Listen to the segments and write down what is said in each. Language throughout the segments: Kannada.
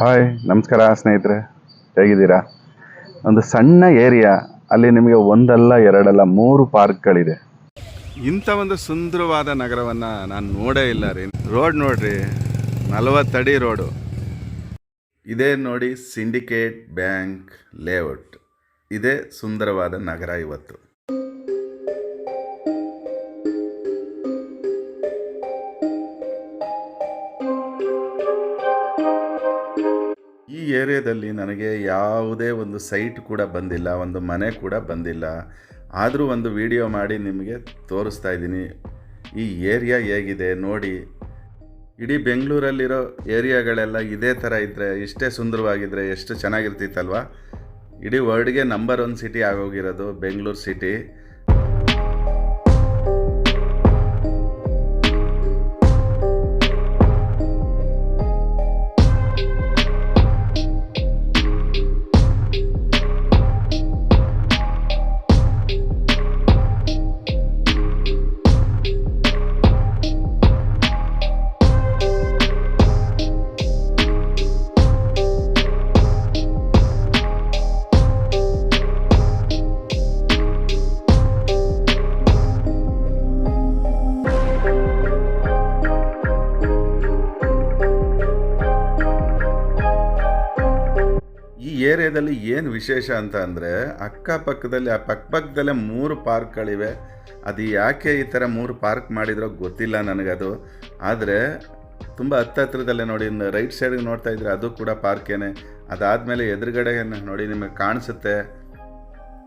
ಹಾಯ್, ನಮಸ್ಕಾರ ಸ್ನೇಹಿತರೆ. ಹೇಗಿದ್ದೀರಾ? ಒಂದು ಸಣ್ಣ ಏರಿಯಾ, ಅಲ್ಲಿ ನಿಮಗೆ ಒಂದಲ್ಲ, ಎರಡಲ್ಲ, ಮೂರು ಪಾರ್ಕ್ಗಳಿದೆ. ಇಂಥ ಒಂದು ಸುಂದರವಾದ ನಗರವನ್ನು ನಾನು ನೋಡೇ ಇಲ್ಲ ರೀ. ರೋಡ್ ನೋಡ್ರಿ, ನಲವತ್ತಡಿ ರೋಡು. ಇದೇ ನೋಡಿ ಸಿಂಡಿಕೇಟ್ ಬ್ಯಾಂಕ್ ಲೇಔಟ್. ಇದೇ ಸುಂದರವಾದ ನಗರ ಇವತ್ತು. ಏರಿಯಾದಲ್ಲಿ ನನಗೆ ಯಾವುದೇ ಒಂದು ಸೈಟ್ ಕೂಡ ಬಂದಿಲ್ಲ, ಒಂದು ಮನೆ ಕೂಡ ಬಂದಿಲ್ಲ. ಆದರೂ ಒಂದು ವಿಡಿಯೋ ಮಾಡಿ ನಿಮಗೆ ತೋರಿಸ್ತಾ ಇದ್ದೀನಿ. ಈ ಏರಿಯಾ ಹೇಗಿದೆ ನೋಡಿ. ಇಡೀ ಬೆಂಗಳೂರಲ್ಲಿರೋ ಏರಿಯಾಗಳೆಲ್ಲ ಇದೇ ಥರ ಇದ್ದರೆ ಇಷ್ಟೇ ಸುಂದರವಾಗಿದ್ದರೆ ಎಷ್ಟು ಚೆನ್ನಾಗಿರ್ತಿತ್ತಲ್ವ? ಇಡೀ ವರ್ಲ್ಡ್ಗೆ ನಂಬರ್ ಒನ್ ಸಿಟಿ ಆಗೋಗಿರೋದು ಬೆಂಗಳೂರು ಸಿಟಿ ಈ ಏರಿಯಾದಲ್ಲಿ ಏನು ವಿಶೇಷ ಅಂತ ಅಂದರೆ ಅಕ್ಕಪಕ್ಕದಲ್ಲಿ, ಆ ಪಕ್ಕಪಕ್ಕದಲ್ಲೇ ಮೂರು ಪಾರ್ಕ್ಗಳಿವೆ. ಅದು ಯಾಕೆ ಈ ಥರ ಮೂರು ಪಾರ್ಕ್ ಮಾಡಿದ್ರೋ ಗೊತ್ತಿಲ್ಲ ನನಗದು. ಆದರೆ ತುಂಬ ಹತ್ತತ್ರದಲ್ಲೇ ನೋಡಿ ರೈಟ್ ಸೈಡ್ಗೆ ನೋಡ್ತಾ ಇದ್ರೆ ಅದು ಕೂಡ ಪಾರ್ಕೇನೆ ಅದಾದಮೇಲೆ ಎದುರುಗಡೆ ನೋಡಿ ನಿಮಗೆ ಕಾಣಿಸುತ್ತೆ?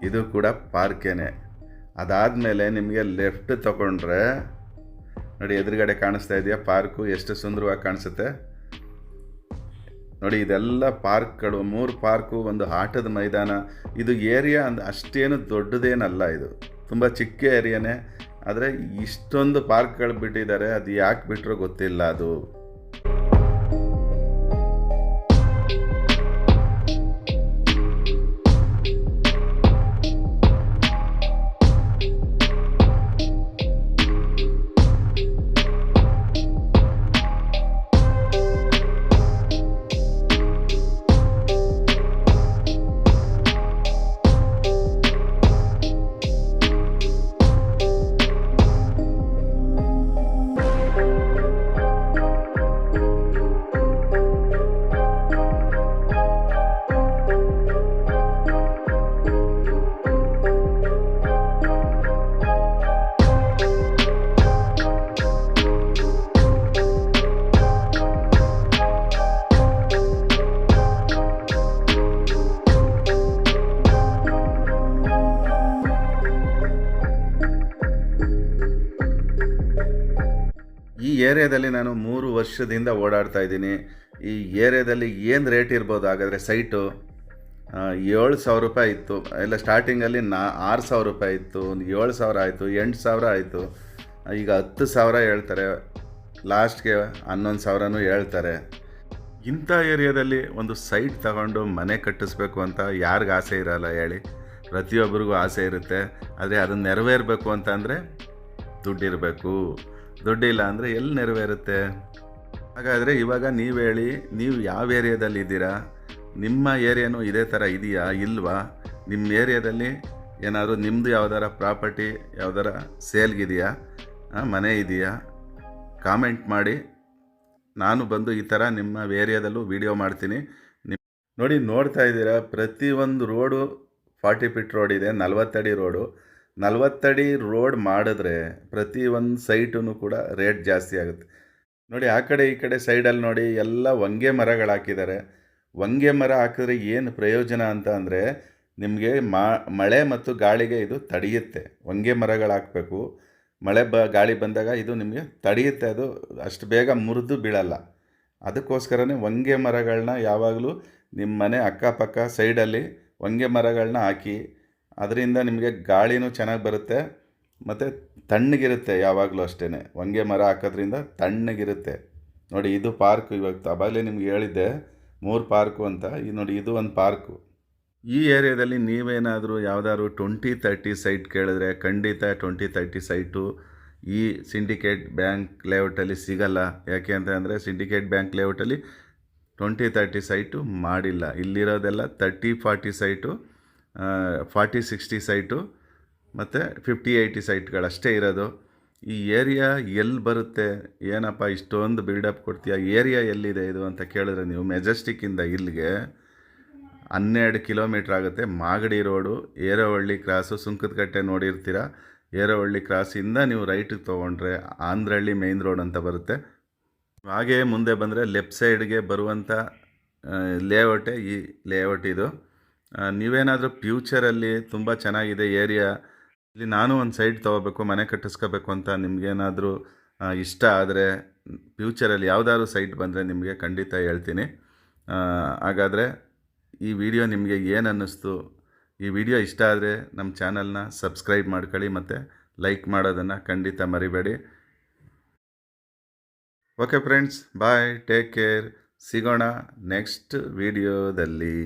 ಇದು ಕೂಡ ಪಾರ್ಕೇನೆ ಅದಾದಮೇಲೆ ನಿಮಗೆ ಲೆಫ್ಟ್ ತಗೊಂಡ್ರೆ ನೋಡಿ ಎದುರುಗಡೆ ಕಾಣಿಸ್ತಾ ಇದೆಯಾ ಪಾರ್ಕು? ಎಷ್ಟು ಸುಂದರವಾಗಿ ಕಾಣಿಸುತ್ತೆ? ನೋಡಿ, ಇದೆಲ್ಲ ಪಾರ್ಕ್ಗಳು, ಮೂರು ಪಾರ್ಕು, ಒಂದು ಆಟದ ಮೈದಾನ. ಇದು ಏರಿಯಾ ಅಂದ ಅಷ್ಟೇನು ದೊಡ್ಡದೇನಲ್ಲ ಇದು. ತುಂಬ ಚಿಕ್ಕ ಏರಿಯಾನೇ ಆದರೆ ಇಷ್ಟೊಂದು ಪಾರ್ಕ್ಗಳು ಬಿಟ್ಟಿದ್ದಾರೆ. ಅದು ಯಾಕೆ ಬಿಟ್ಟರೋ ಗೊತ್ತಿಲ್ಲ ಅದು. ಏರಿಯಾದಲ್ಲಿ ನಾನು ಮೂರು ವರ್ಷದಿಂದ ಓಡಾಡ್ತಾ ಇದ್ದೀನಿ. ಈ ಏರಿಯಾದಲ್ಲಿ ಏನು ರೇಟ್ ಇರ್ಬೋದು? ಹಾಗಾದರೆ ಸೈಟು ಏಳು ಸಾವಿರ ರೂಪಾಯಿ ಇತ್ತು. ಎಲ್ಲ ಸ್ಟಾರ್ಟಿಂಗಲ್ಲಿ ನಾ, ಆರು ಸಾವಿರ ರೂಪಾಯಿ ಇತ್ತು, ಒಂದು ಏಳು ಸಾವಿರ ಆಯಿತು, ಎಂಟು ಸಾವಿರ ಆಯಿತು. ಈಗ ಹತ್ತು ಸಾವಿರ ಹೇಳ್ತಾರೆ. ಲಾಸ್ಟ್ಗೆ ಹನ್ನೊಂದು ಸಾವಿರನೂ ಹೇಳ್ತಾರೆ. ಇಂಥ ಏರಿಯಾದಲ್ಲಿ ಒಂದು ಸೈಟ್ ತಗೊಂಡು ಮನೆ ಕಟ್ಟಿಸ್ಬೇಕು ಅಂತ ಯಾರಿಗೂ ಆಸೆ ಇರಲ್ಲ ಹೇಳಿ. ಪ್ರತಿಯೊಬ್ಬರಿಗೂ ಆಸೆ ಇರುತ್ತೆ. ಆದರೆ ಅದನ್ನು ನೆರವೇರಬೇಕು ಅಂತ ಅಂದರೆ ದುಡ್ಡಿರಬೇಕು. ದುಡ್ಡಿಲ್ಲ ಅಂದರೆ ಎಲ್ಲಿ ನೆರವೇರುತ್ತೆ? ಹಾಗಾದರೆ ಇವಾಗ ನೀವು ಹೇಳಿ, ನೀವು ಯಾವ ಏರಿಯಾದಲ್ಲಿ ಇದ್ದೀರಾ? ನಿಮ್ಮ ಏರಿಯಾನೂ ಇದೇ ಥರ ಇದೆಯಾ, ಇಲ್ವಾ? ನಿಮ್ಮ ಏರಿಯಾದಲ್ಲಿ ಏನಾದರೂ ನಿಮ್ಮದು ಯಾವ್ದಾರ ಪ್ರಾಪರ್ಟಿ, ಯಾವ್ದಾರ ಸೇಲ್ಗಿದೆಯಾ ಮನೆ ಇದೆಯಾ? ಕಾಮೆಂಟ್ ಮಾಡಿ. ನಾನು ಬಂದು ಈ ಥರ ನಿಮ್ಮ ಏರಿಯಾದಲ್ಲೂ ವಿಡಿಯೋ ಮಾಡ್ತೀನಿ. ನಿಮ್ಮ ನೋಡಿ, ನೋಡ್ತಾ ಇದ್ದೀರಾ, ಪ್ರತಿಯೊಂದು ರೋಡು ಫಾರ್ಟಿ ಫಿಟ್ ರೋಡ್ ಇದೆ ನಲ್ವತ್ತಡಿ ರೋಡು. ನಲ್ವತ್ತಡಿ ರೋಡ್ ಮಾಡಿದ್ರೆ ಪ್ರತಿ ಒಂದು ಸೈಟೂ ಕೂಡ ರೇಟ್ ಜಾಸ್ತಿ ಆಗುತ್ತೆ. ನೋಡಿ, ಆ ಕಡೆ ಈ ಕಡೆ ಸೈಡಲ್ಲಿ ನೋಡಿ, ಎಲ್ಲ ಹೊಂಗೆ ಮರಗಳು ಹಾಕಿದ್ದಾರೆ. ಹೊಂಗೆ ಮರ ಹಾಕಿದ್ರೆ ಏನು ಪ್ರಯೋಜನ ಅಂತ ಅಂದರೆ, ನಿಮಗೆ ಮಳೆ ಮತ್ತು ಗಾಳಿಗೆ ಇದು ತಡೆಯುತ್ತೆ. ಹೊಂಗೆ ಮರಗಳು ಹಾಕಬೇಕು. ಮಳೆ ಬ, ಗಾಳಿ ಬಂದಾಗ ಇದು ನಿಮಗೆ ತಡೆಯುತ್ತೆ. ಅದು ಅಷ್ಟು ಬೇಗ ಮುರಿದು ಬೀಳಲ್ಲ. ಅದಕ್ಕೋಸ್ಕರನೇ ಹೊಂಗೆ ಮರಗಳನ್ನ ಯಾವಾಗಲೂ ನಿಮ್ಮ ಮನೆ ಅಕ್ಕಪಕ್ಕ ಸೈಡಲ್ಲಿ ಹೊಂಗೆ ಮರಗಳನ್ನ ಹಾಕಿ ಅದರಿಂದ ನಿಮಗೆ ಗಾಳಿನೂ ಚೆನ್ನಾಗಿ ಬರುತ್ತೆ, ಮತ್ತು ತಣ್ಣಗಿರುತ್ತೆ ಯಾವಾಗಲೂ ಅಷ್ಟೇ ಹೊಂಗೆ ಮರ ಹಾಕೋದ್ರಿಂದ ತಣ್ಣಗಿರುತ್ತೆ. ನೋಡಿ, ಇದು ಪಾರ್ಕು ಇವಾಗ ಅವಾಗಲೇ ನಿಮ್ಗೆ ಹೇಳಿದ್ದೆ, ಮೂರು ಪಾರ್ಕು ಅಂತ. ಈ ನೋಡಿ, ಇದು ಒಂದು ಪಾರ್ಕು. ಈ ಏರಿಯಾದಲ್ಲಿ ನೀವೇನಾದರೂ ಯಾವುದಾದ್ರು ಟ್ವೆಂಟಿ ತರ್ಟಿ ಸೈಟ್ ಕೇಳಿದ್ರೆ, ಖಂಡಿತ ಟ್ವೆಂಟಿ ತರ್ಟಿ ಸೈಟು ಈ ಸಿಂಡಿಕೇಟ್ ಬ್ಯಾಂಕ್ ಲೇಔಟಲ್ಲಿ ಸಿಗಲ್ಲ. ಯಾಕೆ ಅಂತ ಅಂದರೆ, ಸಿಂಡಿಕೇಟ್ ಬ್ಯಾಂಕ್ ಲೇಔಟಲ್ಲಿ ಟ್ವೆಂಟಿ ತರ್ಟಿ ಸೈಟು ಮಾಡಿಲ್ಲ. ಇಲ್ಲಿರೋದೆಲ್ಲ thirty forty site. Forty, sixty site ಮತ್ತು ಫಿಫ್ಟಿ, ಏಯ್ಟಿ ಸೈಟ್ಗಳಷ್ಟೇ ಇರೋದು. ಈ ಏರಿಯಾ ಎಲ್ಲಿ ಬರುತ್ತೆ? ಏನಪ್ಪ ಇಷ್ಟೊಂದು ಬಿಲ್ಡಪ್ ಕೊಡ್ತೀಯ? ಏರಿಯಾ ಎಲ್ಲಿದೆ ಇದು ಅಂತ ಕೇಳಿದ್ರೆ ನೀವು ಮೆಜೆಸ್ಟಿಕ್ಕಿಂದ ಇಲ್ಲಿಗೆ ಹನ್ನೆರಡು ಕಿಲೋಮೀಟ್ರ್ ಆಗುತ್ತೆ. ಮಾಗಡಿ ರೋಡು, ಏರವಳ್ಳಿ ಕ್ರಾಸು ಸುಂಕದಕಟ್ಟೆ ನೋಡಿರ್ತೀರ? ಏರವಳ್ಳಿ ಕ್ರಾಸಿಂದ ನೀವು ರೈಟಿಗೆ ತೊಗೊಂಡ್ರೆ ಆಂಧ್ರಹಳ್ಳಿ ಮೇಯ್ನ್ ರೋಡ್ ಅಂತ ಬರುತ್ತೆ. ಹಾಗೆ ಮುಂದೆ ಬಂದರೆ ಲೆಫ್ಟ್ ಸೈಡ್ಗೆ ಬರುವಂಥ ಲೇಔಟೇ ಈ ಲೇಔಟ್ ಇದು. ನೀವೇನಾದರೂ ಫ್ಯೂಚರಲ್ಲಿ ತುಂಬ ಚೆನ್ನಾಗಿದೆ ಏರಿಯಾ ಇಲ್ಲಿ ನಾನು ಒಂದು ಸೈಡ್ ತೊಗೋಬೇಕು, ಮನೆ ಕಟ್ಟಿಸ್ಕೋಬೇಕು ಅಂತ ನಿಮಗೇನಾದರೂ ಇಷ್ಟ ಆದರೆ ಫ್ಯೂಚರಲ್ಲಿ ಯಾವುದಾದ್ರು ಸೈಟ್ ಬಂದರೆ ನಿಮಗೆ ಖಂಡಿತ ಹೇಳ್ತೀನಿ. ಹಾಗಾದರೆ ಈ ವಿಡಿಯೋ ನಿಮಗೆ ಏನು ಅನ್ನಿಸ್ತು, ಈ ವಿಡಿಯೋ ಇಷ್ಟ ಆದರೆ ನಮ್ಮ ಚಾನಲ್ನ ಸಬ್ಸ್ಕ್ರೈಬ್ ಮಾಡ್ಕೊಳ್ಳಿ ಮತ್ತು ಲೈಕ್ ಮಾಡೋದನ್ನು ಖಂಡಿತ ಮರಿಬೇಡಿ. Okay friends bye take care ಸಿಗೋಣ ನೆಕ್ಸ್ಟ್ ವಿಡಿಯೋದಲ್ಲಿ